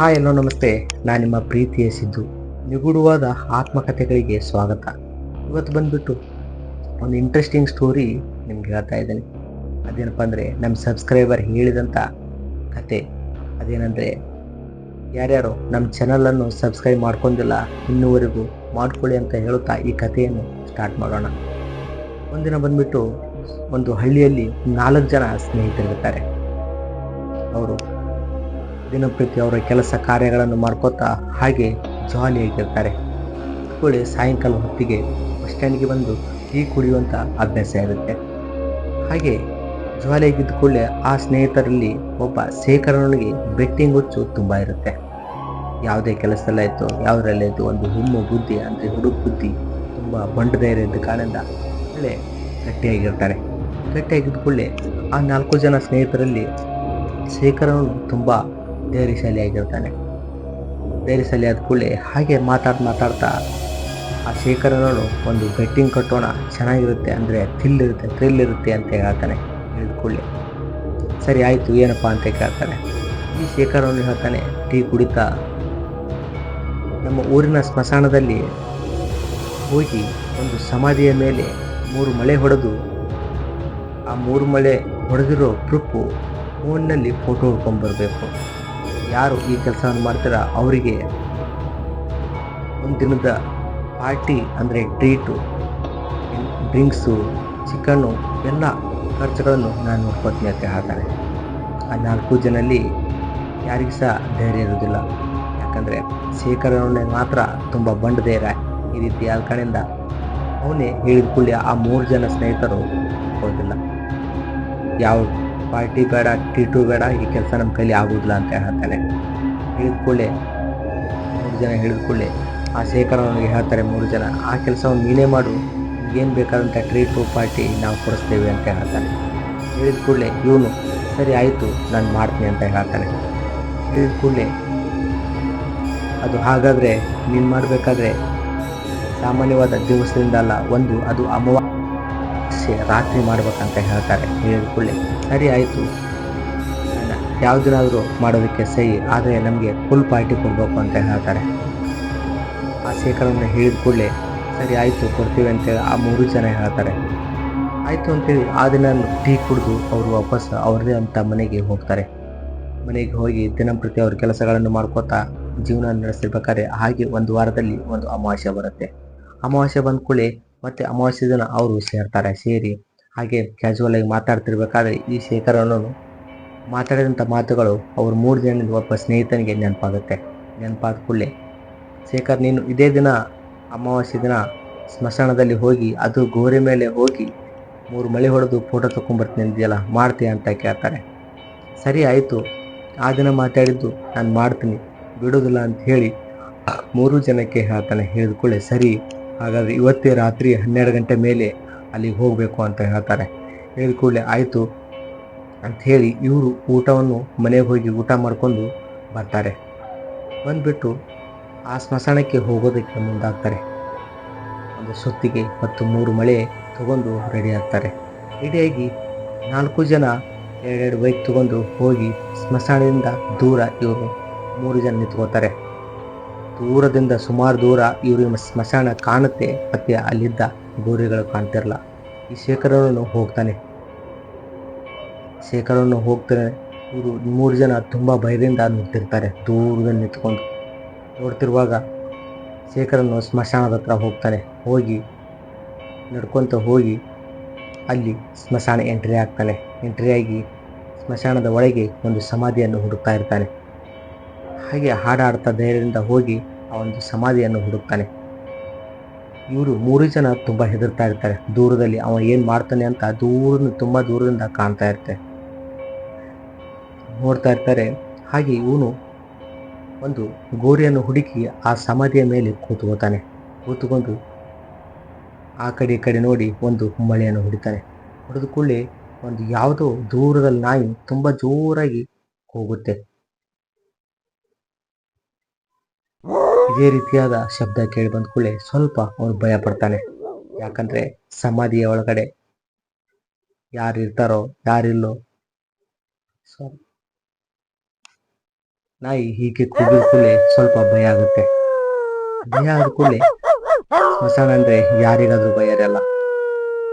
Hi ಎಲ್ಲೋ ನಮಸ್ತೆ ನಾನು ನಿಮ್ಮ ಪ್ರೀತಿಯ ಸಿದ್ದು. ನಿಗೂಢವಾದ ಆತ್ಮಕಥೆಗಳಿಗೆ ಸ್ವಾಗತ. ಇವತ್ತು ಬಂದ್ಬಿಟ್ಟು ಒಂದು ಇಂಟ್ರೆಸ್ಟಿಂಗ್ ಸ್ಟೋರಿ ನಿಮ್ಗೆ ಹೇಳ್ತಾ ಇದ್ದೀನಿ. ಅದೇನಪ್ಪ ಅಂದರೆ ನಮ್ಮ ಸಬ್ಸ್ಕ್ರೈಬರ್ ಹೇಳಿದಂಥ ಕತೆ. ಅದೇನಂದರೆ, ಯಾರ್ಯಾರು ನಮ್ಮ ಚಾನಲನ್ನು ಸಬ್ಸ್ಕ್ರೈಬ್ ಮಾಡ್ಕೊಂಡಿಲ್ಲ, ಇನ್ನೂವರೆಗೂ ಮಾಡ್ಕೊಳ್ಳಿ ಅಂತ ಹೇಳುತ್ತಾ ಈ ಕಥೆಯನ್ನು ಸ್ಟಾರ್ಟ್ ಮಾಡೋಣ. ಒಂದಿನ ಬಂದ್ಬಿಟ್ಟು ಒಂದು ಹಳ್ಳಿಯಲ್ಲಿ ನಾಲ್ಕು ಜನ ಸ್ನೇಹಿತರಿರ್ತಾರೆ. ಅವರು ದಿನಪ್ರತಿ ಅವರ ಕೆಲಸ ಕಾರ್ಯಗಳನ್ನು ಮಾಡ್ಕೋತಾ ಹಾಗೆ ಜಾಲಿಯಾಗಿರ್ತಾರೆ ಕೂಡಲೇ ಸಾಯಂಕಾಲ ಹೊತ್ತಿಗೆ ಬಸ್ ಸ್ಟ್ಯಾಂಡ್ಗೆ ಬಂದು ಟೀ ಕುಡಿಯುವಂಥ ಅಭ್ಯಾಸ ಇರುತ್ತೆ. ಹಾಗೆ ಜಾಲಿಯಾಗಿದ್ದ ಕೂಡಲೇ ಆ ಸ್ನೇಹಿತರಲ್ಲಿ ಒಬ್ಬ ಶೇಖರನೊಳಗೆ ಬೆಟ್ಟಿಂಗ್ ಹುಚ್ಚು ತುಂಬ ಇರುತ್ತೆ. ಯಾವುದೇ ಕೆಲಸದಲ್ಲಾಯಿತು ಯಾವುದರಲ್ಲಾಯಿತು ಒಂದು ಹುಮ್ಮು ಬುದ್ಧಿ ಅಂದರೆ ಹುಡುಗ ಬುದ್ಧಿ ತುಂಬ ಬಂಡ ಧೈರ್ಯ ಇದ್ದ ಕಾರಣದಿಂದ ಒಳ್ಳೆ ಗಟ್ಟಿಯಾಗಿರ್ತಾರೆ. ಗಟ್ಟಿಯಾಗಿದ್ದ ಕೂಡಲೇ ಆ ನಾಲ್ಕು ಜನ ಸ್ನೇಹಿತರಲ್ಲಿ ಶೇಖರನು ತುಂಬ ಧೈರ್ಯಶಾಲಿಯಾಗಿರ್ತಾನೆ ಧೈರ್ಯಶಾಲಿ ಆದ ಕೂಡಲೇ ಹಾಗೆ ಮಾತಾಡ್ ಮಾತಾಡ್ತಾ ಆ ಶೇಖರನವನು ಒಂದು ಬೆಟ್ಟಿಂಗ್ ಕಟ್ಟೋಣ ಚೆನ್ನಾಗಿರುತ್ತೆ ಅಂದರೆ ಥ್ರಿಲ್ ಇರುತ್ತೆ ಥ್ರಿಲ್ ಇರುತ್ತೆ ಅಂತ ಹೇಳ್ತಾನೆ, ಹೇಳಿದ ಕೂಡಲೇ. ಸರಿ ಆಯಿತು, ಏನಪ್ಪ ಅಂತ ಕೇಳ್ತಾನೆ. ಈ ಶೇಖರವನು ಹೇಳ್ತಾನೆ, ಟೀ ಕುಡಿತಾ ನಮ್ಮ ಊರಿನ ಸ್ಮಶಾನದಲ್ಲಿ ಹೋಗಿ ಒಂದು ಸಮಾಧಿಯ ಮೇಲೆ ಮೂರು ಮಳೆ ಹೊಡೆದು, ಆ ಮೂರು ಮಳೆ ಹೊಡೆದಿರೋ ಟ್ರಿಪ್ಪು ಫೋನ್ನಲ್ಲಿ ಫೋಟೋ ಹೊಡ್ಕೊಂಡ್ಬರ್ಬೇಕು ಯಾರು ಈ ಕೆಲಸವನ್ನು ಮಾಡ್ತಾರ? ಅವರಿಗೆ ಒಂದು ದಿನದ ಪಾರ್ಟಿ ಅಂದರೆ ಟ್ರೀಟು ಡ್ರಿಂಕ್ಸು ಚಿಕನ್ನು ಎಲ್ಲ ಖರ್ಚುಗಳನ್ನು ನಾನು ನೋಡ್ಕೊತೀನಿ ಅಂತ ಹೇಳ್ತಾನೆ ಆ ನಾಲ್ಕು ಜನಲ್ಲಿ ಯಾರಿಗೂ ಸಹ ಧೈರ್ಯ ಇರೋದಿಲ್ಲ ಯಾಕಂದರೆ ಶೇಖರನೇ ಮಾತ್ರ ತುಂಬ ಬಂಡ ಧೈರ್ಯ ಈ ರೀತಿ ಆದ ಕಡೆಯಿಂದ ಅವನೇ ಹೇಳಿದ ಕೂಡಲೇ ಆ ಮೂರು ಜನ ಸ್ನೇಹಿತರು ಹೋಗಿಲ್ಲ ಯಾವ ಪಾರ್ಟಿ ಬೇಡ, ಟೀಟು ಬೇಡ, ಈ ಕೆಲಸ ನಮ್ಮ ಕೈಲಿ ಆಗೋದಿಲ್ಲ ಅಂತ ಹೇಳ್ತಾರೆ ಹೇಳಿದ್ಕೊಳ್ಳೆ ಮೂರು ಜನ ಹೇಳಿದ ಆ ಆ ಅವ್ರಿಗೆ ಹೇಳ್ತಾರೆ ಮೂರು ಜನ, ಆ ಕೆಲಸವನ್ನು ನೀನೇ ಮಾಡು ಏನು ಬೇಕಾದಂಥ ಟ್ರೀಟು ಪಾರ್ಟಿ ನಾವು ಕೊಡಿಸ್ತೇವೆ ಅಂತ ಹೇಳ್ತಾನೆ. ಹೇಳಿದ ಕೂಡಲೇ ಇವನು, ಸರಿ ಆಯಿತು, ನಾನು ಮಾಡ್ತೀನಿ ಅಂತ ಹೇಳ್ತಾನೆ. ಹೇಳಿದ ಕೂಡಲೇ ಅದು ಹಾಗಾದರೆ ನೀನು ಮಾಡಬೇಕಾದ್ರೆ ಸಾಮಾನ್ಯವಾದ ದಿವಸದಿಂದ ಅಲ್ಲ, ಒಂದು ಅದು ಅಮಾವಾಸ್ಯೆ ರಾತ್ರಿ ಮಾಡಬೇಕಂತ ಹೇಳ್ತಾರೆ. ಹೇಳಿದ ಕೂಡಲೇ, ಸರಿ ಆಯಿತು. ಯಾವುದನ್ನಾದರೂ ಮಾಡೋದಕ್ಕೆ ಸಹಿ, ಆದರೆ ನಮಗೆ ಫುಲ್ ಪಾರ್ಟಿ ಕೊಡಬೇಕು ಅಂತ ಹೇಳ್ತಾರೆ. ಆ ಶೇಖರವನ್ನು ಹೇಳಿದ ಕೂಡಲೇ, ಸರಿ ಆಯಿತು, ಕೊಡ್ತೀವಿ ಅಂತೇಳಿ ಆ ಮೂರು ಜನ ಹೇಳ್ತಾರೆ. ಆಯಿತು ಅಂತೇಳಿ ಆ ದಿನ ಟೀ ಕುಡಿದು ಅವರು ವಾಪಸ್ ಅವ್ರದೇ ಅಂತ ಮನೆಗೆ ಹೋಗ್ತಾರೆ. ಮನೆಗೆ ಹೋಗಿ ದಿನಂಪ್ರತಿ ಅವ್ರ ಕೆಲಸಗಳನ್ನು ಮಾಡ್ಕೋತಾ ಜೀವನ ನಡೆಸಿರ್ಬೇಕಾದ್ರೆ ಹಾಗೆ ಒಂದು ವಾರದಲ್ಲಿ ಒಂದು ಅಮಾವಾಸ್ಯೆ ಬರುತ್ತೆ. ಅಮಾವಾಸ್ಯೆ ಬಂದ ಕೂಡಲೇ ಮತ್ತೆ ಅಮಾವಾಸ್ಯೆ ದಿನ ಅವರು ಸೇರ್ತಾರೆ, ಸೇರಿ ಹಾಗೆ ಕ್ಯಾಶುವಲ್ ಆಗಿ ಮಾತಾಡ್ತಿರ್ಬೇಕಾದ್ರೆ ಈ ಶೇಖರನ್ನು ಮಾತಾಡಿದಂಥ ಮಾತುಗಳು ಅವ್ರ ಮೂರು ಜನದ ಒಬ್ಬ ಸ್ನೇಹಿತನಿಗೆ ನೆನಪಾಗುತ್ತೆ. ನೆನಪಾದ ಕೂಡಲೇ ಶೇಖರ್, ನೀನು ಇದೇ ದಿನ ಅಮಾವಾಸ್ಯೆ ದಿನ ಸ್ಮಶಾನದಲ್ಲಿ ಹೋಗಿ ಅದು ಗೋರೆ ಮೇಲೆ ಹೋಗಿ ಮೂರು ಮಳೆ ಹೊಡೆದು ಫೋಟೋ ತೊಗೊಂಬರ್ತೀನಿ ಅಂದಿಯಲ್ಲ, ಮಾಡ್ತೀಯ ಅಂತ ಕೇಳ್ತಾರೆ. ಸರಿ ಆಯಿತು, ಆ ದಿನ ಮಾತಾಡಿದ್ದು ನಾನು ಮಾಡ್ತೀನಿ, ಬಿಡೋದಿಲ್ಲ ಅಂತ ಹೇಳಿ ಮೂರು ಜನಕ್ಕೆ ಹೇಳ್ತಾನೆ ಹೇಳಿದ ಕೂಡಲೇ ಸರಿ ಹಾಗಾದರೆ ಇವತ್ತೇ ರಾತ್ರಿ ಹನ್ನೆರಡು ಗಂಟೆ ಮೇಲೆ ಅಲ್ಲಿಗೆ ಹೋಗಬೇಕು ಅಂತ ಹೇಳ್ತಾರೆ. ಹೇಳಿದ ಕೂಡಲೇ ಆಯಿತು ಅಂಥೇಳಿ ಇವರು ಊಟವನ್ನು ಮನೆಗೆ ಹೋಗಿ ಊಟ ಮಾಡಿಕೊಂಡು ಬರ್ತಾರೆ. ಬಂದುಬಿಟ್ಟು ಆ ಸ್ಮಶಾನಕ್ಕೆ ಹೋಗೋದಕ್ಕೆ ಮುಂದಾಗ್ತಾರೆ. ಒಂದು ಸುತ್ತಿಗೆ ಮತ್ತು ಮೂರು ಮಳೆ ತಗೊಂಡು ರೆಡಿ ಆಗ್ತಾರೆ. ರೆಡಿಯಾಗಿ ನಾಲ್ಕು ಜನ ಎರಡೆರಡು ಬೈಕ್ ತಗೊಂಡು ಹೋಗಿ ಸ್ಮಶಾನದಿಂದ ದೂರ ಇವರು ಮೂರು ಜನ ನಿಂತ್ಕೋತಾರೆ ದೂರದಿಂದ ಸುಮಾರು ದೂರ ಇವರಿಗೆ ಸ್ಮಶಾನ ಕಾಣುತ್ತೆ, ಮತ್ತೆ ಅಲ್ಲಿದ್ದ ಗೋರಿಗಳು ಕಾಣ್ತಿರಲ್ಲ. ಈ ಶೇಖರನು ಹೋಗ್ತಾನೆ. ಶೇಖರನ್ನು ಹೋಗ್ತಾನೆ. ಇವರು ಮೂರು ಜನ ತುಂಬ ಭಯದಿಂದ ನಿಂತಿರ್ತಾರೆ ದೂರದಲ್ಲಿ ನಿಂತ್ಕೊಂಡು. ನೋಡ್ತಿರುವಾಗ ಶೇಖರನು ಸ್ಮಶಾನದ ಹತ್ರ ಹೋಗ್ತಾನೆ. ಹೋಗಿ, ನಡ್ಕೊತ ಹೋಗಿ ಅಲ್ಲಿ ಸ್ಮಶಾನ ಎಂಟ್ರಿ ಆಗ್ತಾನೆ. ಎಂಟ್ರಿ ಆಗಿ ಸ್ಮಶಾನದ ಒಳಗೆ ಒಂದು ಸಮಾಧಿಯನ್ನು ಹುಡುಕ್ತಾ ಇರ್ತಾನೆ. ಹಾಗೆ ಹಾಡಾಡ್ತಾ ಧೈರ್ಯದಿಂದ ಹೋಗಿ ಆ ಒಂದು ಸಮಾಧಿಯನ್ನು ಹುಡುಕ್ತಾನೆ. ಇವರು ಮೂರು ಜನ ತುಂಬ ಹೆದರ್ತಾ ಇರ್ತಾರೆ. ದೂರದಲ್ಲಿ ಅವ ಏನು ಮಾಡ್ತಾನೆ ಅಂತ ದೂರ ತುಂಬ ದೂರದಿಂದ ಕಾಣ್ತಾ ಇರ್ತಾರೆ ನೋಡ್ತಾ ಇರ್ತಾರೆ. ಹಾಗೆ ಇವನು ಒಂದು ಗೋರಿಯನ್ನು ಹುಡುಕಿ ಆ ಸಮಾಧಿಯ ಮೇಲೆ ಕೂತ್ಕೋತಾನೆ ಕೂತ್ಕೊಂಡು ಆ ಕಡೆ ಈ ಕಡೆ ನೋಡಿ ಒಂದು ಮಳೆಯನ್ನು ಹೊಡಿತಾನೆ. ಹೊಡೆದ ಕೂಡಲೇ ಒಂದು ಯಾವುದೋ ದೂರದಲ್ಲಿ ನಾಯಿ ತುಂಬ ಜೋರಾಗಿ ಹೋಗುತ್ತೆ ಇದೇ ರೀತಿಯಾದ ಶಬ್ದ ಕೇಳಿ ಬಂದ ಕೂಡಲೇ ಸ್ವಲ್ಪ ಅವನು ಭಯ ಪಡ್ತಾನೆ. ಯಾಕಂದ್ರೆ ಸಮಾಧಿಯ ಒಳಗಡೆ ಯಾರು ಇರ್ತಾರೋ ಯಾರಿಲ್ಲೋ ನಾಯಿ ಹೀಗೆ ಕೂಗಿದ ಕೂಡಲೇ ಸ್ವಲ್ಪ ಭಯ ಆಗುತ್ತೆ. ಭಯ ಆದ ಕೂಡಲೇ ಸ್ಮಶಾನ ಅಂದ್ರೆ ಯಾರಿಗಾದ್ರೂ ಭಯ ಇರಲ್ಲ.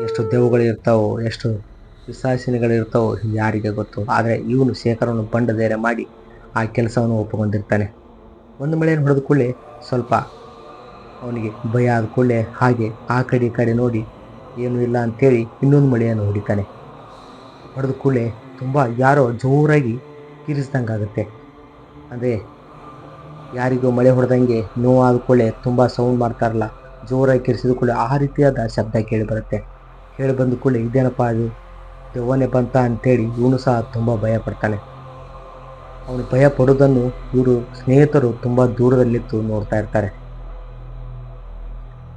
ಎಷ್ಟು ದೆವ್ವಗಳು ಇರ್ತಾವೋ, ಎಷ್ಟು ವಿಸಾಸಿನಿಗಳು ಇರ್ತಾವೋ ಯಾರಿಗೆ ಗೊತ್ತು. ಆದ್ರೆ ಇವನು ಶೇಖರವನ್ನು ಬಂಡ ಧೈರ್ಯ ಮಾಡಿ ಆ ಕೆಲಸವನ್ನು ಒಪ್ಪಿಕೊಂಡಿರ್ತಾನೆ. ಒಂದು ಮಳೆಯನ್ನು ಹೊಡೆದ ಕೂಡಲೇ ಸ್ವಲ್ಪ ಅವನಿಗೆ ಭಯ ಆದ ಕೂಡಲೇ ಹಾಗೆ ಆ ಕಡೆ ಕಡೆ ನೋಡಿ, ಏನೂ ಇಲ್ಲ ಅಂತೇಳಿ ಇನ್ನೊಂದು ಮಳೆಯನ್ನು ಹೊಡಿತಾನೆ. ಹೊಡೆದ ಕೂಡಲೇ ತುಂಬ ಯಾರೋ ಜೋರಾಗಿ ಕಿರಿಸ್ದಂಗೆ ಆಗುತ್ತೆ. ಅಂದರೆ ಯಾರಿಗೂ ಮಳೆ ಹೊಡೆದಂಗೆ ನೋವಾದ ಕೂಡಲೇ ತುಂಬ ಸೌಂಡ್ ಮಾಡ್ತಾರಲ್ಲ, ಜೋರಾಗಿ ಕಿರಿಸಿದ ಕೂಡಲೇ ಆ ರೀತಿಯಾದ ಶಬ್ದ ಕೇಳಿ ಬರುತ್ತೆ. ಕೇಳಿ ಬಂದ ಕೂಡಲೇ ಇದೇನಪ್ಪ ಅದು ದೆವ್ವನೇ ಬಂತ ಅಂತೇಳಿ ಇವನು ಸಹ ತುಂಬ ಭಯ ಪಡ್ತಾನೆ. ಅವನು ಭಯ ಪಡೋದನ್ನು ಇವರು ಸ್ನೇಹಿತರು ತುಂಬ ದೂರದಲ್ಲಿತ್ತು ನೋಡ್ತಾ ಇರ್ತಾರೆ.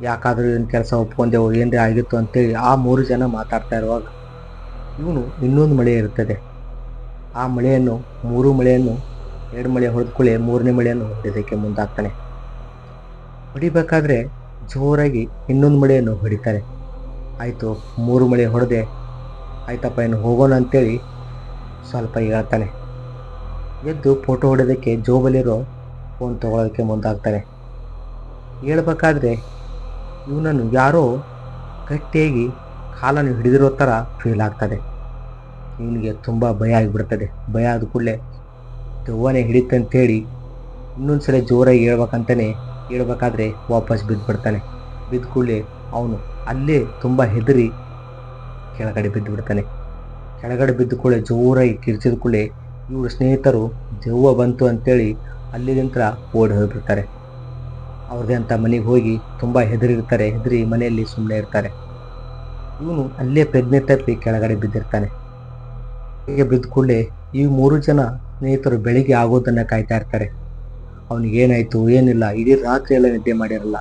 ಯಾಕಾದರೂ ಏನು ಕೆಲಸ ಒಪ್ಕೊಂಡೆವು ಏನ್ರಿ ಆಗಿತ್ತು ಅಂತೇಳಿ ಆ ಮೂರು ಜನ ಮಾತಾಡ್ತಾ ಇರುವಾಗ ಇವನು ಇನ್ನೊಂದು ಮಳೆ ಇರ್ತದೆ ಆ ಮಳೆಯನ್ನು ಮೂರು ಮಳೆಯನ್ನು ಎರಡು ಮಳೆ ಹೊಡೆದುಕೊಳ್ಳಿ ಮೂರನೇ ಮಳೆಯನ್ನು ಹೊಡೆಯೋದಕ್ಕೆ ಮುಂದಾಗ್ತಾನೆ. ಹೊಡಿಬೇಕಾದ್ರೆ ಜೋರಾಗಿ ಇನ್ನೊಂದು ಮಳೆಯನ್ನು ಹೊಡಿತಾರೆ. ಆಯಿತು ಮೂರು ಮಳೆ ಹೊಡೆದೆ, ಆಯ್ತಪ್ಪ ಇನ್ನು ಹೋಗೋಣ ಅಂತೇಳಿ ಸ್ವಲ್ಪ ಹೇಳ್ತಾನೆ. ಎದ್ದು ಫೋಟೋ ಹೊಡೆಯೋದಕ್ಕೆ ಜೋಬಲ್ಲಿರೋ ಫೋನ್ ತೊಗೊಳೋದಕ್ಕೆ ಮುಂದಾಗ್ತಾರೆ. ಹೇಳ್ಬೇಕಾದ್ರೆ ಇವನನ್ನು ಯಾರೋ ಗಟ್ಟಿಯಾಗಿ ಕಾಲನ್ನು ಹಿಡಿದಿರೋ ಥರ ಫೀಲ್ ಆಗ್ತದೆ. ಇವನಿಗೆ ತುಂಬ ಭಯ ಆಗಿಬಿಡ್ತದೆ. ಭಯ ಆದ ಕೂಡಲೇ ದೆವ್ವನೇ ಹಿಡಿತಂತೇಳಿ ಇನ್ನೊಂದು ಸಲ ಜೋರಾಗಿ ಹೇಳ್ಬೇಕಂತಾನೆ ಹೇಳ್ಬೇಕಾದ್ರೆ ವಾಪಸ್ ಬಿದ್ದುಬಿಡ್ತಾನೆ ಬಿದ್ದ ಕೂಡಲೇ ಅವನು ಅಲ್ಲೇ ತುಂಬ ಹೆದರಿ ಕೆಳಗಡೆ ಬಿದ್ದು ಬಿಡ್ತಾನೆ ಕೆಳಗಡೆ ಬಿದ್ದ ಕೂಡಲೇ ಜೋರಾಗಿ ಕಿರ್ಚಿದ ಕೂಡಲೇ ಇವ್ರ ಸ್ನೇಹಿತರು ದೆವ್ವ ಬಂತು ಅಂತೇಳಿ ಅಲ್ಲಿಗಿಂತ ಓಡಿ ಹೋಗಿಬಿಡ್ತಾರೆ. ಅವ್ರದ್ದೇ ಅಂತ ಮನೆಗೆ ಹೋಗಿ ತುಂಬ ಹೆದರಿರ್ತಾರೆ, ಹೆದರಿ ಮನೆಯಲ್ಲಿ ಸುಮ್ಮನೆ ಇರ್ತಾರೆ. ಇವನು ಅಲ್ಲೇ ಪ್ರಜ್ಞೆ ತಪ್ಪಿ ಕೆಳಗಡೆ ಬಿದ್ದಿರ್ತಾನೆ. ಹೀಗೆ ಬಿದ್ದ ಕೂಡಲೇ ಈ ಮೂರು ಜನ ಸ್ನೇಹಿತರು ಬೆಳಿಗ್ಗೆ ಆಗೋದನ್ನು ಕಾಯ್ತಾ ಇರ್ತಾರೆ. ಅವನಿಗೇನಾಯ್ತು ಏನಿಲ್ಲ, ಇಡೀ ರಾತ್ರಿ ಎಲ್ಲ ನಿದ್ದೆ ಮಾಡಿರಲ್ಲ.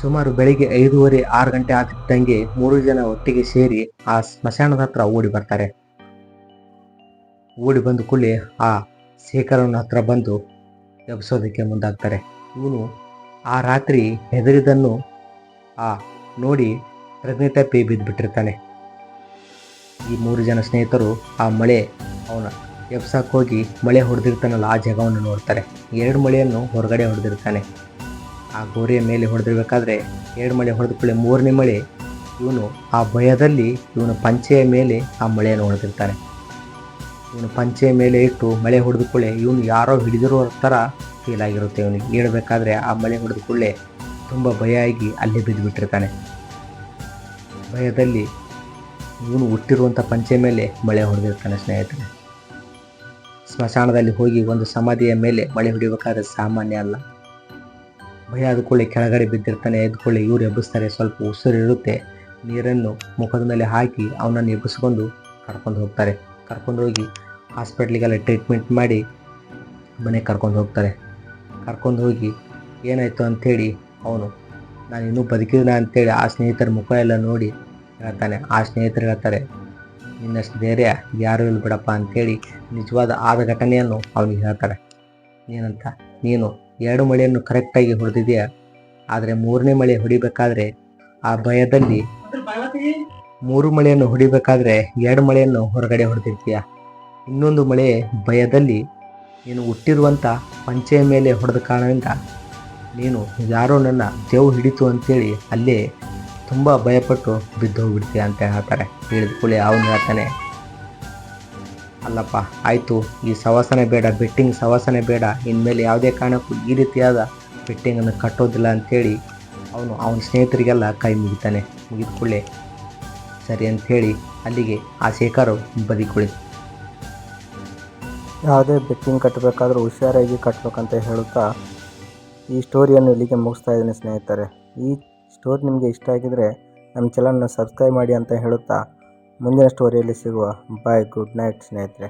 ಸುಮಾರು ಬೆಳಿಗ್ಗೆ ಐದೂವರೆ ಆರು ಗಂಟೆ ಆಗ್ತಿದ್ದಂಗೆ ಮೂರು ಜನ ಒಟ್ಟಿಗೆ ಸೇರಿ ಆ ಸ್ಮಶಾನದ ಹತ್ರ ಓಡಿ ಬರ್ತಾರೆ. ಓಡಿ ಬಂದ ಕೂಡಲೇ ಆ ಶೇಖರನ ಹತ್ರ ಬಂದು ಎಬ್ಸೋದಕ್ಕೆ ಮುಂದಾಗ್ತಾರೆ. ಇವನು ಆ ರಾತ್ರಿ ಹೆದರಿದನ್ನು ಆ ನೋಡಿ ಪ್ರಜ್ಞೆ ತಪ್ಪಿ ಬಿದ್ದುಬಿಟ್ಟಿರ್ತಾನೆ ಈ ಮೂರು ಜನ ಸ್ನೇಹಿತರು ಆ ಮಳೆ ಅವನ ಎಬ್ಸಕ್ಕೆ ಹೋಗಿ ಮಳೆ ಹೊಡೆದಿರ್ತಾನಲ್ಲ, ಆ ಜಾಗವನ್ನು ನೋಡ್ತಾರೆ. ಎರಡು ಮಳೆಯನ್ನು ಹೊರಗಡೆ ಹೊಡೆದಿರ್ತಾನೆ. ಆ ಗೋರಿಯ ಮೇಲೆ ಹೊಡೆದಿರ್ಬೇಕಾದ್ರೆ ಎರಡು ಮಳೆ ಹೊಡೆದ ಕೂಡಲೇ ಮೂರನೇ ಮಳೆ ಇವನು ಆ ಭಯದಲ್ಲಿ ಇವನು ಪಂಚೆಯ ಮೇಲೆ ಆ ಮಳೆಯನ್ನು ಹೊಡೆದಿರ್ತಾನೆ. ಇವನು ಪಂಚೆ ಮೇಲೆ ಇಟ್ಟು ಮಳೆ ಹೊಡೆದುಕೊಳ್ಳೆ ಇವನು ಯಾರೋ ಹಿಡಿದಿರೋ ಥರ ಫೀಲ್ ಆಗಿರುತ್ತೆ ಇವನಿಗೆ. ಹೇಳಬೇಕಾದ್ರೆ ಆ ಮಳೆ ಹೊಡೆದ ಕೂಡಲೇ ತುಂಬ ಭಯ ಆಗಿ ಅಲ್ಲೇ ಬಿದ್ದುಬಿಟ್ಟಿರ್ತಾನೆ ಭಯದಲ್ಲಿ ಇವನು ಹುಟ್ಟಿರುವಂಥ ಪಂಚೆ ಮೇಲೆ ಮಳೆ ಹೊಡೆದಿರ್ತಾನೆ ಸ್ನೇಹಿತರೆ. ಸ್ಮಶಾನದಲ್ಲಿ ಹೋಗಿ ಒಂದು ಸಮಾಧಿಯ ಮೇಲೆ ಮಳೆ ಹೊಡಿಬೇಕಾದ್ರೆ ಸಾಮಾನ್ಯ ಅಲ್ಲ. ಭಯ ಕೂಡಲೇ ಕೆಳಗಡೆ ಬಿದ್ದಿರ್ತಾನೆ. ಎದ್ಕೊಳ್ಳಿ ಇವ್ರು ಎಬ್ಬಿಸ್ತಾರೆ. ಸ್ವಲ್ಪ ಉಸಿರು ಇರುತ್ತೆ. ನೀರನ್ನು ಮುಖದ ಮೇಲೆ ಹಾಕಿ ಅವನನ್ನು ಎಬ್ಬಿಸ್ಕೊಂಡು ಕರ್ಕೊಂಡು ಹೋಗ್ತಾರೆ. ಕರ್ಕೊಂಡು ಹೋಗಿ ಹಾಸ್ಪಿಟ್ಲಿಗೆಲ್ಲ ಟ್ರೀಟ್ಮೆಂಟ್ ಮಾಡಿ ಮನೆಗೆ ಕರ್ಕೊಂಡು ಹೋಗ್ತಾರೆ. ಕರ್ಕೊಂಡು ಹೋಗಿ ಏನಾಯಿತು ಅಂಥೇಳಿ ಅವನು ನಾನು ಇನ್ನೂ ಬದುಕಿಲ್ಲ ಅಂತೇಳಿ ಆ ಸ್ನೇಹಿತರ ಮುಖ ಎಲ್ಲ ನೋಡಿ ಹೇಳ್ತಾನೆ. ಆ ಸ್ನೇಹಿತರು ಹೇಳ್ತಾರೆ ನಿನ್ನಷ್ಟು ಧೈರ್ಯ ಯಾರೂ ಇಲ್ಲ ಬಿಡಪ್ಪ ಅಂಥೇಳಿ ನಿಜವಾದ ಆದ ಘಟನೆಯನ್ನು ಅವನಿಗೆ ಹೇಳ್ತಾರೆ. ಏನಂತ ನೀನು ಎರಡು ಮಳೆಯನ್ನು ಕರೆಕ್ಟಾಗಿ ಹೊಡೆದಿದೆಯಾ ಆದರೆ ಮೂರನೇ ಮಳೆ ಹೊಡಿಬೇಕಾದ್ರೆ ಆ ಭಯದಲ್ಲಿ ಮೂರು ಮಳೆಯನ್ನು ಹೊಡಿಬೇಕಾದ್ರೆ ಎರಡು ಮಳೆಯನ್ನು ಹೊರಗಡೆ ಹೊಡೆದಿರ್ತೀಯ? ಇನ್ನೊಂದು ಮಳೆ ಭಯದಲ್ಲಿ ನೀನು ಹುಟ್ಟಿರುವಂಥ ಪಂಚೆಯ ಮೇಲೆ ಹೊಡೆದ ಕಾರಣದಿಂದ ನೀನು ಯಾರೋ ನನ್ನ ದೇವು ಹಿಡಿತು ಅಂತೇಳಿ ಅಲ್ಲೇ ತುಂಬ ಭಯಪಟ್ಟು ಬಿದ್ದು ಹೋಗ್ಬಿಡ್ತೀಯ ಅಂತ ಹೇಳ್ತಾರೆ. ಹೇಳಿದ ಅವನು ಹೇಳ್ತಾನೆ, ಅಲ್ಲಪ್ಪ, ಆಯಿತು, ಈ ಸವಾಸನೆ ಬೇಡ, ಬೆಟ್ಟಿಂಗ್ ಸವಾಸನೆ ಬೇಡ. ಇನ್ಮೇಲೆ ಯಾವುದೇ ಕಾರಣಕ್ಕೂ ಈ ರೀತಿಯಾದ ಬೆಟ್ಟಿಂಗನ್ನು ಕಟ್ಟೋದಿಲ್ಲ ಅಂಥೇಳಿ ಅವನು ಅವನ ಸ್ನೇಹಿತರಿಗೆಲ್ಲ ಕೈ ಮುಗಿತಾನೆ. ಮುಗಿದ ಕೂಡಲೇ, ಸರಿ ಅಂಥೇಳಿ ಅಲ್ಲಿಗೆ ಆ ಶೇಖರು ಬದಿಕುಳಿ ಯಾವುದೇ ಬೆಟ್ಟಿಂಗ್ ಕಟ್ಟಬೇಕಾದ್ರೂ ಹುಷಾರಾಗಿ ಕಟ್ಟಬೇಕಂತ ಹೇಳುತ್ತಾ ಈ ಸ್ಟೋರಿಯನ್ನು ಇಲ್ಲಿಗೆ ಮುಗಿಸ್ತಾ ಇದ್ದೀನಿ ಸ್ನೇಹಿತರೆ. ಈ ಸ್ಟೋರಿ ನಿಮಗೆ ಇಷ್ಟ ಆಗಿದರೆ ನಮ್ಮ ಚಾನಲ್ನ ಸಬ್ಸ್ಕ್ರೈಬ್ ಮಾಡಿ ಅಂತ ಹೇಳುತ್ತಾ ಮುಂದಿನ ಸ್ಟೋರಿಯಲ್ಲಿ ಸಿಗುವ. ಬಾಯ್ ಗುಡ್ ನೈಟ್ ಸ್ನೇಹಿತರೆ.